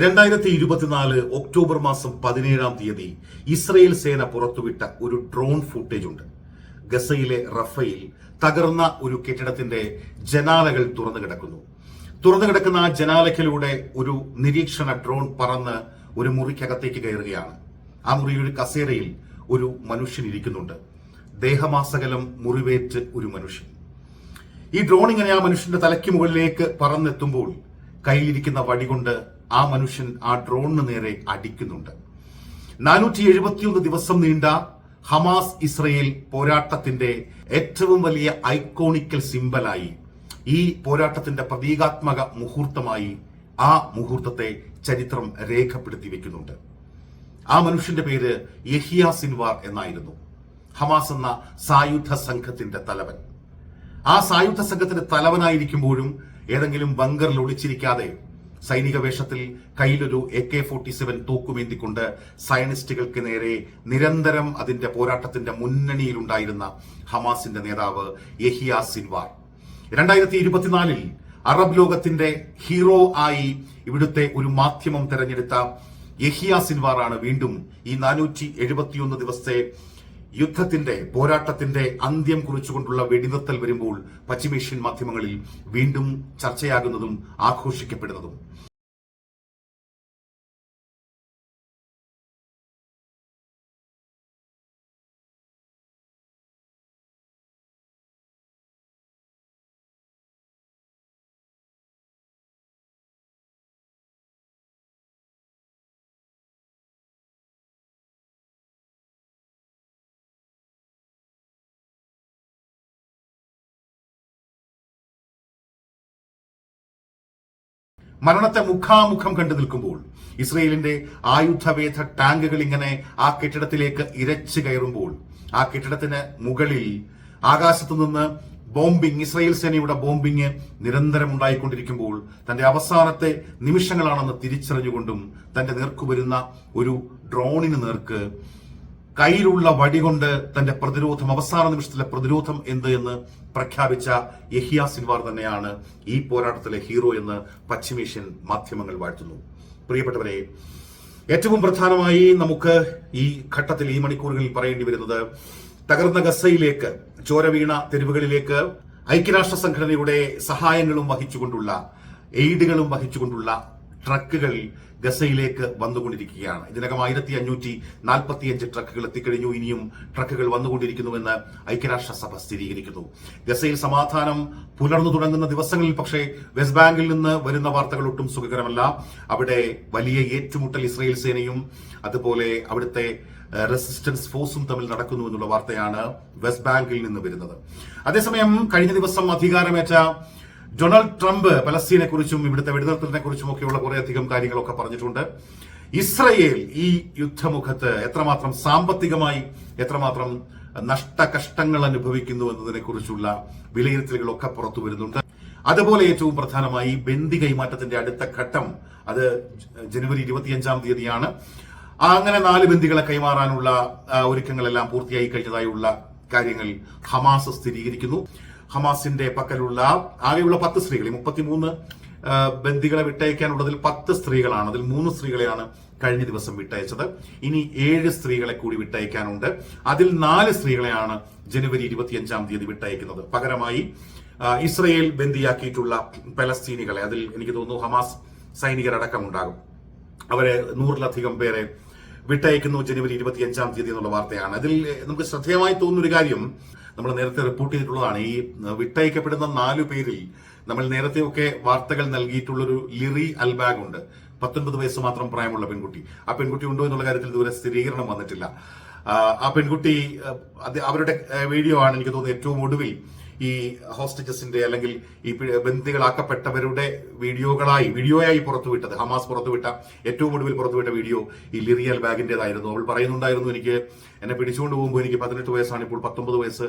രണ്ടായിരത്തി ഇരുപത്തിനാല് ഒക്ടോബർ മാസം പതിനേഴാം തീയതി ഇസ്രയേൽ സേന പുറത്തുവിട്ട ഒരു ഡ്രോൺ ഫുട്ടേജ് ഉണ്ട്. ഗസയിലെ റഫയിൽ തകർന്ന ഒരു കെട്ടിടത്തിന്റെ ജനാലകൾ തുറന്നു കിടക്കുന്നു. തുറന്നു കിടക്കുന്ന ആ ജനാലയ്ക്കിലൂടെ ഒരു നിരീക്ഷണ ഡ്രോൺ പറന്ന് ഒരു മുറിക്കകത്തേക്ക് കയറുകയാണ്. ആ മുറിയുടെ കസേരയിൽ ഒരു മനുഷ്യൻ ഇരിക്കുന്നുണ്ട്. ദേഹമാസകലം മുറിവേറ്റ് ഒരു മനുഷ്യൻ. ഈ ഡ്രോൺ ഇങ്ങനെ ആ മനുഷ്യന്റെ തലയ്ക്ക് മുകളിലേക്ക് പറന്നെത്തുമ്പോൾ കയ്യിലിരിക്കുന്ന വടികൊണ്ട് ആ മനുഷ്യൻ ആ ഡ്രോണിന് നേരെ അടിക്കുന്നുണ്ട്. നാനൂറ്റി എഴുപത്തിയൊന്ന് ദിവസം നീണ്ട ഹമാസ് ഇസ്രയേൽ പോരാട്ടത്തിന്റെ ഏറ്റവും വലിയ ഐക്കോണിക്കൽ സിംബലായി ഈ പോരാട്ടത്തിന്റെ പ്രതീകാത്മക മുഹൂർത്തമായി ആ മുഹൂർത്തത്തെ ചരിത്രം രേഖപ്പെടുത്തി വെക്കുന്നുണ്ട്. ആ മനുഷ്യന്റെ പേര് യഹിയ സിൻവാർ എന്നായിരുന്നു. ഹമാസ് എന്ന സായുധ സംഘത്തിന്റെ തലവൻ. ആ സായുധ സംഘത്തിന്റെ തലവനായിരിക്കുമ്പോഴും ഏതെങ്കിലും ബങ്കറിൽ ഒളിച്ചിരിക്കാതെ സൈനിക വേഷത്തിൽ കയ്യിലൊരു എ കെ ഫോർട്ടി സെവൻ തൂക്കുമേന്തിക്കൊണ്ട് സയനിസ്റ്റുകൾക്ക് നേരെ നിരന്തരം അതിന്റെ പോരാട്ടത്തിന്റെ മുന്നണിയിലുണ്ടായിരുന്ന ഹമാസിന്റെ നേതാവ് യഹിയ സിൻവാർ. രണ്ടായിരത്തി ഇരുപത്തിനാലിൽ അറബ് ലോകത്തിന്റെ ഹീറോ ആയി ഇവിടുത്തെ ഒരു മാധ്യമം തെരഞ്ഞെടുത്ത യഹിയ സിൻവാറാണ് വീണ്ടും ഈ നാനൂറ്റി എഴുപത്തിയൊന്ന് ദിവസത്തെ യുദ്ധത്തിന്റെ പോരാട്ടത്തിന്റെ അന്ത്യം കുറിച്ചുകൊണ്ടുള്ള വെടിനിർത്തൽ വരുമ്പോൾ പശ്ചിമേഷ്യൻ മാധ്യമങ്ങളിൽ വീണ്ടും ചർച്ചയാകുന്നതും ആഘോഷിക്കപ്പെടുന്നതും. മരണത്തെ മുഖാമുഖം കണ്ടു നിൽക്കുമ്പോൾ ഇസ്രയേലിന്റെ ആയുധവേധ ടാങ്കുകൾ ഇങ്ങനെ ആ കെട്ടിടത്തിലേക്ക് ഇരച്ചു കയറുമ്പോൾ ആ കെട്ടിടത്തിന് മുകളിൽ ആകാശത്തു നിന്ന് ബോംബിംഗ് ഇസ്രയേൽ സേനയുടെ ബോംബിംഗ് നിരന്തരം ഉണ്ടായിക്കൊണ്ടിരിക്കുമ്പോൾ തന്റെ അവസാനത്തെ നിമിഷങ്ങളാണെന്ന് തിരിച്ചറിഞ്ഞുകൊണ്ടും തന്റെ നേർക്കു വരുന്ന ഒരു ഡ്രോണിന് നേർക്ക് കയ്യിലുള്ള വടികൊണ്ട് തന്റെ പ്രതിരോധം അവസാന നിമിഷത്തിലെ പ്രതിരോധം എന്ത് എന്ന് പ്രഖ്യാപിച്ച യഹിയ സിൻവാർ തന്നെയാണ് ഈ പോരാട്ടത്തിലെ ഹീറോ എന്ന് പശ്ചിമേഷ്യൻ മാധ്യമങ്ങൾ വാഴ്ത്തുന്നു. പ്രിയപ്പെട്ടവരെ ഏറ്റവും പ്രധാനമായി നമുക്ക് ഈ ഘട്ടത്തിൽ ഈ മണിക്കൂറുകളിൽ പറയേണ്ടി വരുന്നത് തകർന്ന ഗസയിലേക്ക് ചോരവീണ തെരുവുകളിലേക്ക് ഐക്യരാഷ്ട്ര സംഘടനയുടെ സഹായങ്ങളും വഹിച്ചുകൊണ്ടുള്ള എയ്ഡുകളും വഹിച്ചുകൊണ്ടുള്ള ട്രക്കുകൾ ഗസയിലേക്ക് വന്നുകൊണ്ടിരിക്കുകയാണ്. ഇതിനകം ആയിരത്തി അഞ്ഞൂറ്റി നാൽപ്പത്തിയഞ്ച് ട്രക്കുകൾ എത്തിക്കഴിഞ്ഞു. ഇനിയും ട്രക്കുകൾ വന്നുകൊണ്ടിരിക്കുന്നുവെന്ന് ഐക്യരാഷ്ട്രസഭ സ്ഥിരീകരിക്കുന്നു. ഗസയിൽ സമാധാനം പുലർന്നു തുടങ്ങുന്ന ദിവസങ്ങളിൽ പക്ഷേ വെസ്റ്റ് ബാങ്കിൽ നിന്ന് വരുന്ന വാർത്തകൾ ഒട്ടും സുഖകരമല്ല. അവിടെ വലിയ ഏറ്റുമുട്ടൽ ഇസ്രയേൽ സേനയും അതുപോലെ അവിടുത്തെ റെസിസ്റ്റൻസ് ഫോഴ്സും തമ്മിൽ നടക്കുന്നു എന്നുള്ള വാർത്തയാണ് വെസ്റ്റ് ബാങ്കിൽ നിന്ന് വരുന്നത്. അതേസമയം കഴിഞ്ഞ ദിവസം അധികാരമേറ്റ ഡൊണാൾഡ് ട്രംപ് പലസ്തീനെ കുറിച്ചും ഇവിടുത്തെ വെടിനിർത്തലിനെ കുറിച്ചും ഒക്കെയുള്ള കുറേയധികം കാര്യങ്ങളൊക്കെ പറഞ്ഞിട്ടുണ്ട്. ഇസ്രയേൽ ഈ യുദ്ധമുഖത്ത് എത്രമാത്രം സാമ്പത്തികമായി എത്രമാത്രം നഷ്ടകഷ്ടങ്ങൾ അനുഭവിക്കുന്നു എന്നതിനെ കുറിച്ചുള്ള വിലയിരുത്തലുകളൊക്കെ പുറത്തു വരുന്നുണ്ട്. അതുപോലെ ഏറ്റവും പ്രധാനമായി ബന്ദി കൈമാറ്റത്തിന്റെ അടുത്ത ഘട്ടം അത് ജനുവരി ഇരുപത്തിയഞ്ചാം തീയതിയാണ്. അങ്ങനെ നാല് ബന്ദികളെ കൈമാറാനുള്ള ഒരുക്കങ്ങളെല്ലാം പൂർത്തിയായി കഴിഞ്ഞതായുള്ള കാര്യങ്ങൾ ഹമാസ് സ്ഥിരീകരിക്കുന്നു. ഹമാസിന്റെ പക്കലുള്ള ആകെയുള്ള പത്ത് സ്ത്രീകൾ ഈ മുപ്പത്തിമൂന്ന് ബന്ദികളെ വിട്ടയക്കാനുള്ളതിൽ പത്ത് സ്ത്രീകളാണ്. അതിൽ മൂന്ന് സ്ത്രീകളെയാണ് കഴിഞ്ഞ ദിവസം വിട്ടയച്ചത്. ഇനി ഏഴ് സ്ത്രീകളെ കൂടി വിട്ടയക്കാനുണ്ട്. അതിൽ നാല് സ്ത്രീകളെയാണ് ജനുവരി ഇരുപത്തിയഞ്ചാം തീയതി വിട്ടയക്കുന്നത്. പകരമായി ഇസ്രയേൽ ബന്ദിയാക്കിയിട്ടുള്ള പലസ്തീനികളെ അതിൽ എനിക്ക് തോന്നുന്നു ഹമാസ് സൈനികരടക്കം ഉണ്ടാകും അവരെ നൂറിലധികം പേരെ വിട്ടയക്കുന്നു ജനുവരി ഇരുപത്തിയഞ്ചാം തീയതി എന്നുള്ള വാർത്തയാണ്. അതിൽ നമുക്ക് ശ്രദ്ധേയമായി തോന്നുന്ന ഒരു കാര്യം നമ്മൾ നേരത്തെ റിപ്പോർട്ട് ചെയ്തിട്ടുള്ളതാണ്. ഈ വിട്ടയക്കപ്പെടുന്ന നാലു പേരിൽ നമ്മൾ നേരത്തെയൊക്കെ വാർത്തകൾ നൽകിയിട്ടുള്ളൊരു ലിറി അൽബാഗ് ഉണ്ട് പത്തൊൻപത് വയസ്സ് മാത്രം പ്രായമുള്ള പെൺകുട്ടി. ആ പെൺകുട്ടി ഉണ്ടോ എന്നുള്ള കാര്യത്തിൽ ഇതുവരെ സ്ഥിരീകരണം വന്നിട്ടില്ല. ആ, പെൺകുട്ടി അവരുടെ വീഡിയോ ആണ് എനിക്ക് തോന്നുന്നത് ഏറ്റവും ഒടുവിൽ ഈ ഹോസ്റ്റേജസിന്റെ അല്ലെങ്കിൽ ഈ ബന്ദികളാക്കപ്പെട്ടവരുടെ വീഡിയോകളായി വീഡിയോയായി പുറത്തുവിട്ടത്. ഹമാസ് പുറത്തുവിട്ട ഏറ്റവും ഒടുവിൽ പുറത്തുവിട്ട വീഡിയോ ഈ ലിറിയൽ ബാഗിന്റേതായിരുന്നു അവൾ പറയുന്നുണ്ടായിരുന്നു എനിക്ക് എന്നെ പിടിച്ചുകൊണ്ട് പോകുമ്പോൾ എനിക്ക് പതിനെട്ട് വയസ്സാണ് ഇപ്പോൾ പത്തൊമ്പത് വയസ്സ്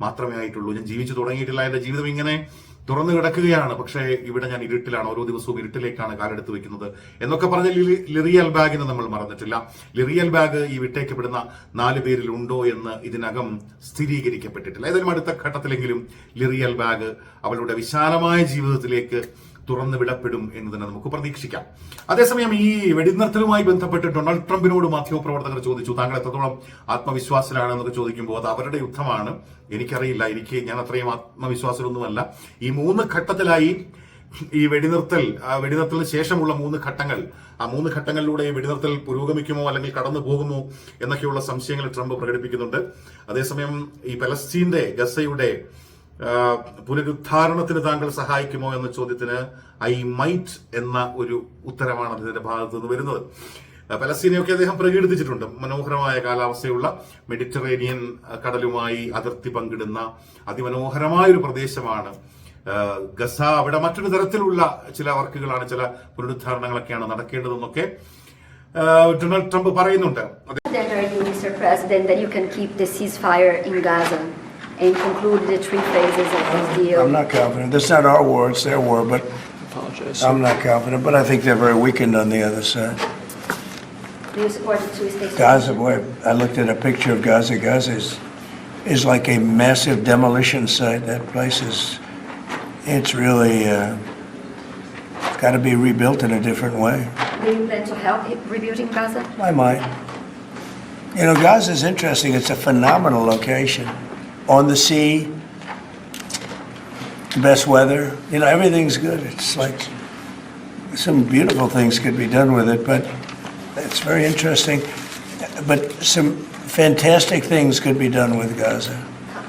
മാത്രമേ ആയിട്ടുള്ളൂ. ഞാൻ ജീവിച്ചു തുടങ്ങിയിട്ടില്ല എന്റെ ജീവിതം ഇങ്ങനെ തുറന്നു കിടക്കുകയാണ്. പക്ഷേ ഇവിടെ ഞാൻ ഇരുട്ടിലാണ്. ഓരോ ദിവസവും ഇരുട്ടിലേക്കാണ് കാലെടുത്ത് വെക്കുന്നത് എന്നൊക്കെ പറഞ്ഞ ലിറി- ലിറിയൽ ബാഗിനെ നമ്മൾ മറന്നിട്ടില്ല. ലിറിയൽ ബാഗ് ഈ വിട്ടേക്കപ്പെടുന്ന നാല് പേരിൽ ഉണ്ടോ എന്ന് ഇതിനകം സ്ഥിരീകരിക്കപ്പെട്ടിട്ടില്ല. ഏതെങ്കിലും അടുത്ത ഘട്ടത്തിലെങ്കിലും ലിറിയൽ ബാഗ് അവളുടെ വിശാലമായ ജീവിതത്തിലേക്ക് തുറന്നു വിടപ്പെടും എന്ന് തന്നെ നമുക്ക് പ്രതീക്ഷിക്കാം. അതേസമയം ഈ വെടിനിർത്തലുമായി ബന്ധപ്പെട്ട് ഡൊണാൾഡ് ട്രംപിനോട് മാധ്യമപ്രവർത്തകർ ചോദിച്ചു താങ്കൾ എത്രത്തോളം ആത്മവിശ്വാസത്തിലാണെന്നൊക്കെ ചോദിക്കുമ്പോൾ അത് അവരുടെ യുദ്ധമാണ്. എനിക്കറിയില്ല എനിക്ക് ഞാൻ അത്രയും ആത്മവിശ്വാസമൊന്നുമല്ല ഈ മൂന്ന് ഘട്ടത്തിലായി ഈ വെടിനിർത്തൽ വെടിനിർത്തലിന് ശേഷമുള്ള മൂന്ന് ഘട്ടങ്ങൾ ആ മൂന്ന് ഘട്ടങ്ങളിലൂടെ വെടിനിർത്തൽ പുരോഗമിക്കുമോ അല്ലെങ്കിൽ കടന്നു പോകുമോ എന്നൊക്കെയുള്ള സംശയങ്ങൾ ട്രംപ് പ്രകടിപ്പിക്കുന്നുണ്ട്. അതേസമയം ഈ പലസ്തീന്റെ ഗസയുടെ പുനരുദ്ധാരണത്തിന് താങ്കൾ സഹായിക്കുമോ എന്ന ചോദ്യത്തിന് ഐ മൈറ്റ് എന്ന ഒരു ഉത്തരമാണ് അദ്ദേഹത്തിന്റെ ഭാഗത്തു നിന്ന് വരുന്നത്. പലസ്തീനയൊക്കെ അദ്ദേഹം പ്രകീർത്തിച്ചിട്ടുണ്ട്. മനോഹരമായ കാലാവസ്ഥയുള്ള മെഡിറ്ററേനിയൻ കടലുമായി അതിർത്തി പങ്കിടുന്ന അതിമനോഹരമായ ഒരു പ്രദേശമാണ് ഗസ അവിടെ മറ്റൊരു തരത്തിലുള്ള ചില വർക്കുകളാണ് ചില പുനരുദ്ധാരണങ്ങളൊക്കെയാണ് നടക്കേണ്ടതെന്നൊക്കെ ഡൊണാൾഡ് ട്രംപ് പറയുന്നുണ്ട്. Confident are you, Mr. President, that you can keep the ceasefire in and conclude the three phases of this deal? I'm not confident. That's not our war, it's their war, but Apologize. I'm not confident. But I think they're very weakened on the other side. Do you support the two-state Gaza, solution? boy, I looked at a picture of Gaza. Gaza is, is like a massive demolition site. That place is, it's really uh, got to be rebuilt in a different way. Do you plan to help i- rebuilding Gaza? I might. You know, Gaza is interesting. It's a phenomenal location. On the sea, best weather. You know, everything's good. It's like some beautiful things could be done with it, but it's very interesting. But some fantastic things could be done with Gaza.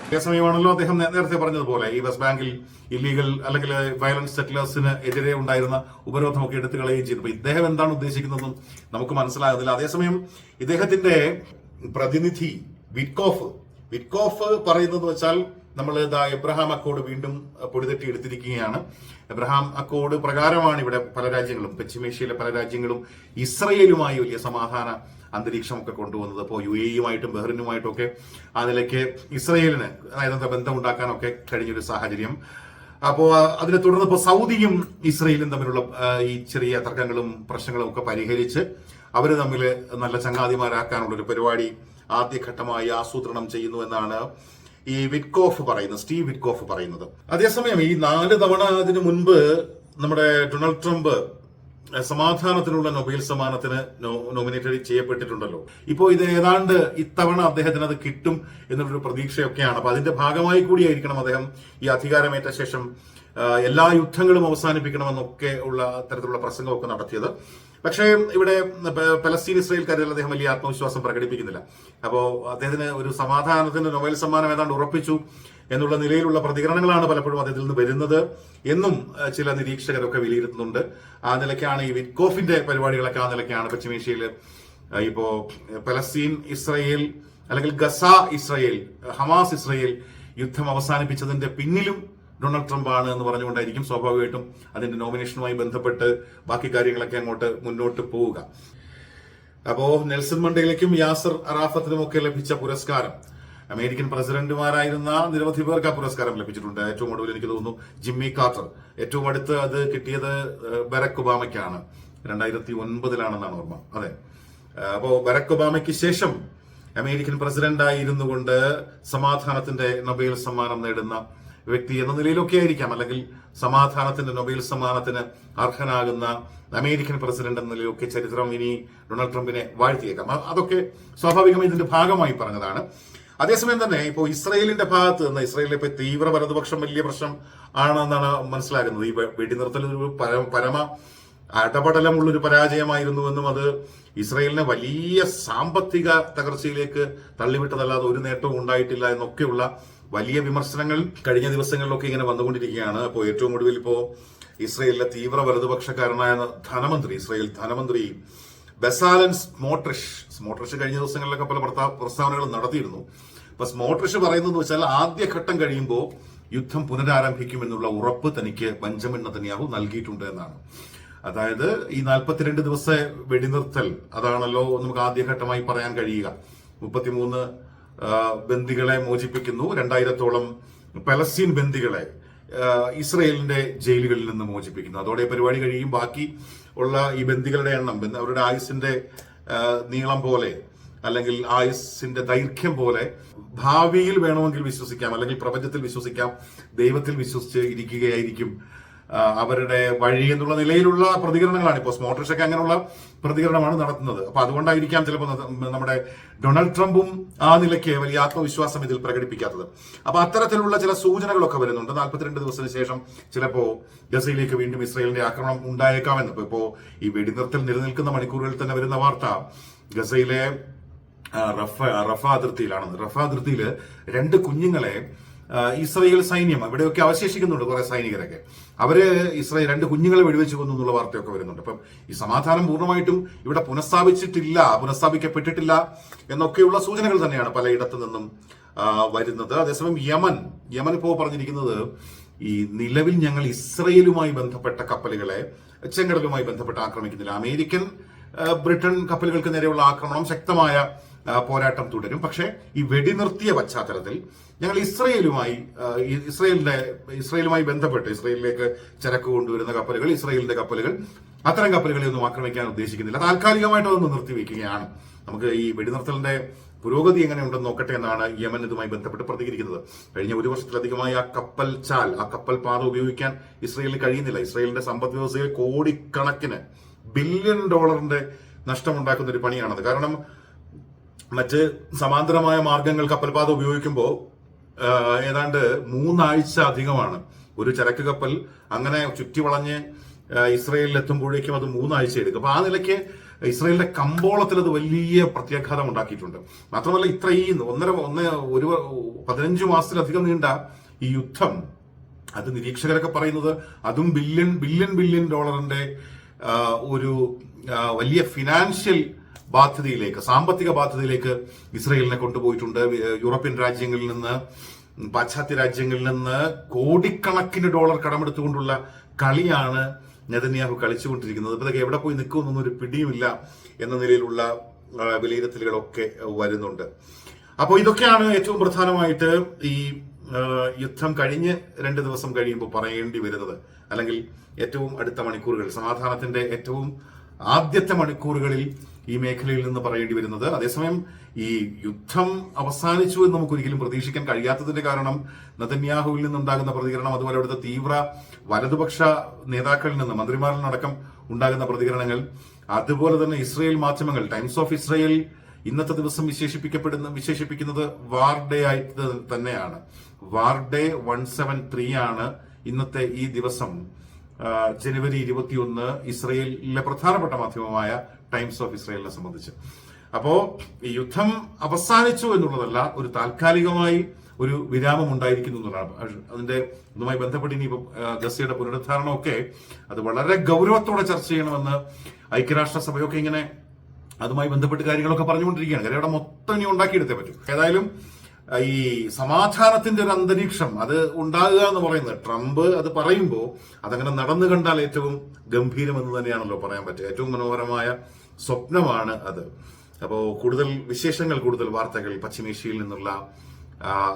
അതേസമയമാണല്ലോ അദ്ദേഹം നേരത്തെ പറഞ്ഞതുപോലെ ഈ west ബാങ്കിൽ illegal അല്ലെങ്കിൽ violence സെറ്റിലേഴ്സിന് എതിരെ ഉണ്ടായിരുന്ന ഉപരോധമൊക്കെ എടുത്തു കളയുകയും ചെയ്തു ഇദ്ദേഹം എന്താണ് ഉദ്ദേശിക്കുന്നതെന്നും നമുക്ക് മനസ്സിലാകുന്നില്ല അതേസമയം ഇദ്ദേഹത്തിന്റെ പ്രതിനിധി വിറ്റ്കോഫ് വിറ്റ്കോഫ് പറയുന്നത് വെച്ചാൽ നമ്മൾ ഇതാ എബ്രഹാം അക്കോഡ് വീണ്ടും പൊടിതട്ടി എടുത്തിരിക്കുകയാണ്. എബ്രഹാം അക്കോഡ് പ്രകാരമാണ് ഇവിടെ പല രാജ്യങ്ങളും പശ്ചിമേഷ്യയിലെ പല രാജ്യങ്ങളും ഇസ്രയേലുമായി വലിയ സമാധാന അന്തരീക്ഷമൊക്കെ കൊണ്ടുവന്നത്. അപ്പോൾ യു എയുമായിട്ടും ബഹ്റിനുമായിട്ടും ഒക്കെ ആ നിലയ്ക്ക് ഇസ്രയേലിന് അതായത് ബന്ധം ഉണ്ടാക്കാനൊക്കെ കഴിഞ്ഞൊരു സാഹചര്യം. അപ്പോൾ അതിനെ തുടർന്ന് ഇപ്പോൾ സൗദിയും ഇസ്രയേലും തമ്മിലുള്ള ഈ ചെറിയ തർക്കങ്ങളും പ്രശ്നങ്ങളും ഒക്കെ പരിഹരിച്ച് അവർ തമ്മിൽ നല്ല ചങ്ങാതിമാരാക്കാനുള്ള ഒരു പരിപാടി ആദ്യഘട്ടമായി ആസൂത്രണം ചെയ്യുന്നു എന്നാണ് ഈ വിറ്റ്കോഫ് പറയുന്നത് സ്റ്റീവ് വിറ്റ്കോഫ് പറയുന്നത്. അതേസമയം ഈ നാല് തവണ അതിനു മുൻപ് നമ്മുടെ ഡൊണാൾഡ് ട്രംപ് സമാധാനത്തിനുള്ള നൊബേൽ സമ്മാനത്തിന് നോമിനേറ്റ് ചെയ്യപ്പെട്ടിട്ടുണ്ടല്ലോ. ഇപ്പോ ഇത് ഏതാണ്ട് ഇത്തവണ അദ്ദേഹത്തിന് അത് കിട്ടും എന്നുള്ളൊരു പ്രതീക്ഷയൊക്കെയാണ്. അപ്പൊ അതിന്റെ ഭാഗമായി കൂടിയായിരിക്കണം അദ്ദേഹം ഈ അധികാരമേറ്റ ശേഷം എല്ലാ യുദ്ധങ്ങളും അവസാനിപ്പിക്കണമെന്നൊക്കെ ഉള്ള തരത്തിലുള്ള പ്രസംഗമൊക്കെ നടത്തിയത്. പക്ഷേ ഇവിടെ പലസ്തീൻ ഇസ്രായേൽ കാര്യത്തിൽ അദ്ദേഹം വലിയ ആത്മവിശ്വാസം പ്രകടിപ്പിക്കുന്നില്ല. അപ്പോൾ അദ്ദേഹത്തിന് ഒരു സമാധാനത്തിന് നൊബേൽ സമ്മാനം ഏതാണ്ട് ഉറപ്പിച്ചു എന്നുള്ള നിലയിലുള്ള പ്രതികരണങ്ങളാണ് പലപ്പോഴും അദ്ദേഹത്തിൽ നിന്ന് വരുന്നത് എന്നും ചില നിരീക്ഷകരൊക്കെ വിലയിരുത്തുന്നുണ്ട്. ആ നിലയ്ക്കാണ് ഈ വിറ്റ്കോഫിന്റെ പരിപാടികളൊക്കെ ആ നിലയ്ക്കാണ് പശ്ചിമേഷ്യയിൽ ഇപ്പോ പലസ്തീൻ ഇസ്രയേൽ അല്ലെങ്കിൽ ഗസ ഇസ്രയേൽ ഹമാസ് ഇസ്രയേൽ യുദ്ധം അവസാനിപ്പിച്ചതിന്റെ പിന്നിലും ഡൊണാൾഡ് ട്രംപ് ആണ് എന്ന് പറഞ്ഞുകൊണ്ടായിരിക്കും സ്വാഭാവികമായിട്ടും അതിന്റെ നോമിനേഷനുമായി ബന്ധപ്പെട്ട് ബാക്കി കാര്യങ്ങളൊക്കെ അങ്ങോട്ട് മുന്നോട്ട് പോവുക. അപ്പോ നെൽസൺ മണ്ടേലയ്ക്കും യാസർ അറാഫത്തിനും ഒക്കെ ലഭിച്ച പുരസ്കാരം. അമേരിക്കൻ പ്രസിഡന്റുമാരായിരുന്ന നിരവധി പേർക്ക് ആ പുരസ്കാരം ലഭിച്ചിട്ടുണ്ട്. ഏറ്റവും ഒടുവിൽ എനിക്ക് തോന്നുന്നു ജിമ്മി കാർട്ടർ. ഏറ്റവും അടുത്ത് അത് കിട്ടിയത് ബരക് ഒബാമയ്ക്കാണ്. രണ്ടായിരത്തി ഒൻപതിലാണെന്നാണ് ഓർമ്മ. അതെ. അപ്പോൾ അപ്പോ ബരക് ഒബാമയ്ക്ക് ശേഷം അമേരിക്കൻ പ്രസിഡന്റായിരുന്നു കൊണ്ട് സമാധാനത്തിന്റെ നൊബേൽ സമ്മാനം നേടുന്ന വ്യക്തി എന്ന നിലയിലൊക്കെ ആയിരിക്കാം. അല്ലെങ്കിൽ സമാധാനത്തിന്റെ നൊബേൽ സമ്മാനത്തിന് അർഹനാകുന്ന അമേരിക്കൻ പ്രസിഡന്റ് എന്ന നിലയിലൊക്കെ ചരിത്രം ഇനി ഡൊണാൾഡ് ട്രംപിനെ വാഴ്ത്തിയേക്കാം. അതൊക്കെ സ്വാഭാവികമായി ഇതിന്റെ ഭാഗമായി പറഞ്ഞതാണ്. അതേസമയം തന്നെ ഇപ്പോൾ ഇസ്രയേലിന്റെ ഭാഗത്ത് നിന്ന് ഇസ്രയേലിലെ ഇപ്പോൾ തീവ്ര വലതുപക്ഷം വലിയ പ്രശ്നം ആണെന്നാണ് മനസ്സിലാക്കുന്നത് ഈ വെടിനിർത്തൽ ഒരു പര- പരമ അടപടലമുള്ളൊരു പരാജയമായിരുന്നുവെന്നും അത് ഇസ്രയേലിനെ വലിയ സാമ്പത്തിക തകർച്ചയിലേക്ക് തള്ളിവിട്ടതല്ലാതെ ഒരു നേട്ടവും ഉണ്ടായിട്ടില്ല എന്നൊക്കെയുള്ള വലിയ വിമർശനങ്ങൾ കഴിഞ്ഞ ദിവസങ്ങളിലൊക്കെ ഇങ്ങനെ വന്നുകൊണ്ടിരിക്കുകയാണ്. അപ്പോൾ ഏറ്റവും ഒടുവിൽ ഇപ്പോൾ ഇസ്രയേലിലെ തീവ്ര വലതുപക്ഷക്കാരനായ ധനമന്ത്രി ഇസ്രയേൽ ധനമന്ത്രി ബെസാലൻ സ്മോട്രിഷ്. സ്മോട്രിഷ് കഴിഞ്ഞ ദിവസങ്ങളിലൊക്കെ പല പ്രസ്താവനകൾ നടത്തിയിരുന്നു. അപ്പൊ സ്മോട്രിഷ് പറയുന്നത് വെച്ചാൽ ആദ്യഘട്ടം കഴിയുമ്പോൾ യുദ്ധം പുനരാരംഭിക്കുമെന്നുള്ള ഉറപ്പ് തനിക്ക് ബെഞ്ചമിൻ നതന്യാഹു നൽകിയിട്ടുണ്ട് എന്നാണ്. അതായത് ഈ നാൽപ്പത്തിരണ്ട് ദിവസത്തെ വെടിനിർത്തൽ അതാണല്ലോ നമുക്ക് ആദ്യഘട്ടമായി പറയാൻ കഴിയുക. മുപ്പത്തിമൂന്ന് ബന്ദികളെ മോചിപ്പിക്കുന്നു. രണ്ടായിരത്തോളം പലസ്തീൻ ബന്ദികളെ ഇസ്രയേലിന്റെ ജയിലുകളിൽ നിന്ന് മോചിപ്പിക്കുന്നു. അതോടെ പരിപാടി കഴിയും. ബാക്കി ഉള്ള ഈ ബന്ദികളുടെ എണ്ണം അവരുടെ ആയുസിന്റെ നീളം പോലെ അല്ലെങ്കിൽ ആയുസിന്റെ ദൈർഘ്യം പോലെ ഭാവിയിൽ വേണമെങ്കിൽ വിശ്വസിക്കാം അല്ലെങ്കിൽ പ്രപഞ്ചത്തിൽ വിശ്വസിക്കാം ദൈവത്തിൽ വിശ്വസിച്ച് ഇരിക്കുകയായിരിക്കും അവരുടെ വഴി എന്നുള്ള നിലയിലുള്ള പ്രതികരണങ്ങളാണ് ഇപ്പോൾ സ്മോട്ടർഷൊക്കെ അങ്ങനെയുള്ള പ്രതികരണമാണ് നടത്തുന്നത്. അപ്പൊ അതുകൊണ്ടായിരിക്കാം ചിലപ്പോൾ നമ്മുടെ ഡൊണാൾഡ് ട്രംപും ആ നിലയ്ക്ക് വലിയ ആത്മവിശ്വാസം ഇതിൽ പ്രകടിപ്പിക്കാത്തത്. അപ്പൊ അത്തരത്തിലുള്ള ചില സൂചനകളൊക്കെ വരുന്നുണ്ട്. നാൽപ്പത്തിരണ്ട് ദിവസത്തിന് ശേഷം ചിലപ്പോൾ ഗസയിലേക്ക് വീണ്ടും ഇസ്രയേലിന്റെ ആക്രമണം ഉണ്ടായേക്കാമെന്ന് ഇപ്പൊ ഇപ്പോ ഈ വെടിനിർത്തൽ നിലനിൽക്കുന്ന മണിക്കൂറുകളിൽ തന്നെ വരുന്ന വാർത്ത ഗസയിലെ റഫ റഫ അതിർത്തിയിലാണ് റഫ അതിർത്തിയിൽ രണ്ട് കുഞ്ഞുങ്ങളെ ഇസ്രായേൽ സൈന്യം ഇവിടെയൊക്കെ അവശേഷിക്കുന്നുണ്ട് കുറെ സൈനികരൊക്കെ. അവർ ഇസ്രയേൽ രണ്ട് കുഞ്ഞുങ്ങളെ വെടിവെച്ച് കൊന്നു എന്നുള്ള വാർത്തയൊക്കെ വരുന്നുണ്ട്. അപ്പം ഈ സമാധാനം പൂർണമായിട്ടും ഇവിടെ പുനഃസ്ഥാപിച്ചിട്ടില്ല പുനഃസ്ഥാപിക്കപ്പെട്ടിട്ടില്ല എന്നൊക്കെയുള്ള സൂചനകൾ തന്നെയാണ് പലയിടത്തു നിന്നും വരുന്നത്. അതേസമയം യമൻ യമൻ ഇപ്പോൾ പറഞ്ഞിരിക്കുന്നത് ഈ നിലവിൽ ഞങ്ങൾ ഇസ്രയേലുമായി ബന്ധപ്പെട്ട കപ്പലുകളെ ചെങ്കടലുമായി ബന്ധപ്പെട്ട് ആക്രമിക്കുന്നില്ല. അമേരിക്കൻ ബ്രിട്ടൻ കപ്പലുകൾക്ക് നേരെയുള്ള ആക്രമണം ശക്തമായ പോരാട്ടം തുടരും. പക്ഷേ ഈ വെടിനിർത്തിയ പശ്ചാത്തലത്തിൽ ഞങ്ങൾ ഇസ്രയേലുമായി ഇസ്രയേലിന്റെ ഇസ്രയേലുമായി ബന്ധപ്പെട്ട് ഇസ്രയേലിലേക്ക് ചരക്ക് കൊണ്ടുവരുന്ന കപ്പലുകൾ ഇസ്രയേലിന്റെ കപ്പലുകൾ അത്തരം കപ്പലുകളെ ഒന്നും ആക്രമിക്കാൻ ഉദ്ദേശിക്കുന്നില്ല. താൽക്കാലികമായിട്ട് അതൊന്ന് നിർത്തിവെക്കുകയാണ് നമുക്ക് ഈ വെടിനിർത്തലിന്റെ പുരോഗതി എങ്ങനെ ഉണ്ടെന്ന് നോക്കട്ടെ എന്നാണ് യമൻ ഇതുമായി ബന്ധപ്പെട്ട് പ്രതികരിക്കുന്നത്. കഴിഞ്ഞ ഒരു വർഷത്തിലധികമായി ആ കപ്പൽ ചാൽ ആ കപ്പൽ പാത ഉപയോഗിക്കാൻ ഇസ്രയേലിന് കഴിയുന്നില്ല. ഇസ്രയേലിന്റെ സമ്പദ് വ്യവസ്ഥയിൽ കോടിക്കണക്കിന് ബില്യൺ ഡോളറിന്റെ നഷ്ടമുണ്ടാക്കുന്ന ഒരു പണിയാണത്. കാരണം മറ്റ് സമാന്തരമായ മാർഗങ്ങൾ കപ്പൽപാത ഉപയോഗിക്കുമ്പോൾ ഏതാണ്ട് മൂന്നാഴ്ച അധികമാണ്. ഒരു ചരക്ക് കപ്പൽ അങ്ങനെ ചുറ്റി വളഞ്ഞ് ഇസ്രയേലിൽ എത്തുമ്പോഴേക്കും അത് മൂന്നാഴ്ച എടുക്കും. അപ്പൊ ആ നിലയ്ക്ക് ഇസ്രയേലിന്റെ കമ്പോളത്തിൽ അത് വലിയ പ്രത്യാഘാതം ഉണ്ടാക്കിയിട്ടുണ്ട്. മാത്രമല്ല ഇത്രയും ഒന്നര ഒന്ന് ഒരു പതിനഞ്ച് മാസത്തിലധികം നീണ്ട ഈ യുദ്ധം അത് നിരീക്ഷകരൊക്കെ പറയുന്നത് അതും ബില്യൺ ബില്യൺ ബില്യൺ ഡോളറിന്റെ ഒരു വലിയ ഫിനാൻഷ്യൽ ബാധ്യതയിലേക്ക് സാമ്പത്തിക ബാധ്യതയിലേക്ക് ഇസ്രയേലിനെ കൊണ്ടുപോയിട്ടുണ്ട്. യൂറോപ്യൻ രാജ്യങ്ങളിൽ നിന്ന് പാശ്ചാത്യ രാജ്യങ്ങളിൽ നിന്ന് കോടിക്കണക്കിന് ഡോളർ കടമെടുത്തുകൊണ്ടുള്ള കളിയാണ് നെതന്യാഹു കളിച്ചുകൊണ്ടിരിക്കുന്നത്. ഇതൊക്കെ എവിടെ പോയി നിൽക്കുമെന്നൊന്നും ഒരു പിടിയുമില്ല എന്ന നിലയിലുള്ള വിലയിരുത്തലുകളൊക്കെ വരുന്നുണ്ട്. അപ്പോൾ ഇതൊക്കെയാണ് ഏറ്റവും പ്രധാനമായിട്ട് ഈ യുദ്ധം കഴിഞ്ഞ് രണ്ട് ദിവസം കഴിയുമ്പോൾ പറയേണ്ടി വരുന്നത്. അല്ലെങ്കിൽ ഏറ്റവും അടുത്ത മണിക്കൂറുകൾ സമാധാനത്തിന്റെ ഏറ്റവും ആദ്യത്തെ മണിക്കൂറുകളിൽ ഈ മേഖലയിൽ നിന്ന് പറയേണ്ടി വരുന്നത്. അതേസമയം ഈ യുദ്ധം അവസാനിച്ചു എന്ന് നമുക്ക് ഒരിക്കലും പ്രതീക്ഷിക്കാൻ കഴിയാത്തതിന്റെ കാരണം നതന്യാഹുവിൽ നിന്നുണ്ടാകുന്ന പ്രതികരണം അതുപോലെ അവിടുത്തെ തീവ്ര വലതുപക്ഷ നേതാക്കളിൽ നിന്ന് മന്ത്രിമാരിൽ നിന്നടക്കം ഉണ്ടാകുന്ന പ്രതികരണങ്ങൾ അതുപോലെ തന്നെ ഇസ്രയേൽ മാധ്യമങ്ങൾ ടൈംസ് ഓഫ് ഇസ്രയേൽ ഇന്നത്തെ ദിവസം വിശേഷിപ്പിക്കപ്പെടുന്ന വിശേഷിപ്പിക്കുന്നത് വാർ ഡേ ആയിട്ട് തന്നെയാണ്. War day one seven three ആണ് ഇന്നത്തെ ഈ ദിവസം. ജനുവരി ഇരുപത്തിയൊന്ന് ഇസ്രയേലിലെ പ്രധാനപ്പെട്ട മാധ്യമമായ ടൈംസ് ഓഫ് ഇസ്രയേലിനെ സംബന്ധിച്ച്. അപ്പോ ഈ യുദ്ധം അവസാനിച്ചു എന്നുള്ളതല്ല ഒരു താൽക്കാലികമായി ഒരു വിരാമം ഉണ്ടായിരിക്കുന്നു എന്നുള്ളതാണ്. അതിന്റെ ഇതുമായി ബന്ധപ്പെട്ട് ഇനിയിപ്പം ഗസയുടെ പുനരുദ്ധാരണമൊക്കെ അത് വളരെ ഗൗരവത്തോടെ ചർച്ച ചെയ്യണമെന്ന് ഐക്യരാഷ്ട്രസഭയൊക്കെ ഇങ്ങനെ അതുമായി ബന്ധപ്പെട്ട് കാര്യങ്ങളൊക്കെ പറഞ്ഞുകൊണ്ടിരിക്കുകയാണ്. കാര്യം അവിടെ മൊത്തം ഇനി ഉണ്ടാക്കിയെടുത്തേ പറ്റും. ഏതായാലും ഈ സമാധാനത്തിന്റെ ഒരു അന്തരീക്ഷം അത് ഉണ്ടാകുക എന്ന് പറയുന്നത്. ട്രംപ് അത് പറയുമ്പോൾ അതങ്ങനെ നടന്നു കണ്ടാൽ ഏറ്റവും ഗംഭീരം എന്ന് തന്നെയാണല്ലോ പറയാൻ പറ്റുക. ഏറ്റവും മനോഹരമായ സ്വപ്നമാണ് അത്. അപ്പോൾ കൂടുതൽ വിശേഷങ്ങൾ കൂടുതൽ വാർത്തകൾ പശ്ചിമേഷ്യയിൽ നിന്നുള്ള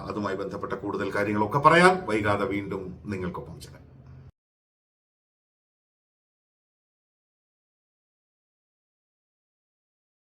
അതുമായി ബന്ധപ്പെട്ട കൂടുതൽ കാര്യങ്ങളൊക്കെ പറയാൻ വൈകാതെ വീണ്ടും നിങ്ങൾക്കൊപ്പം ചേരാം.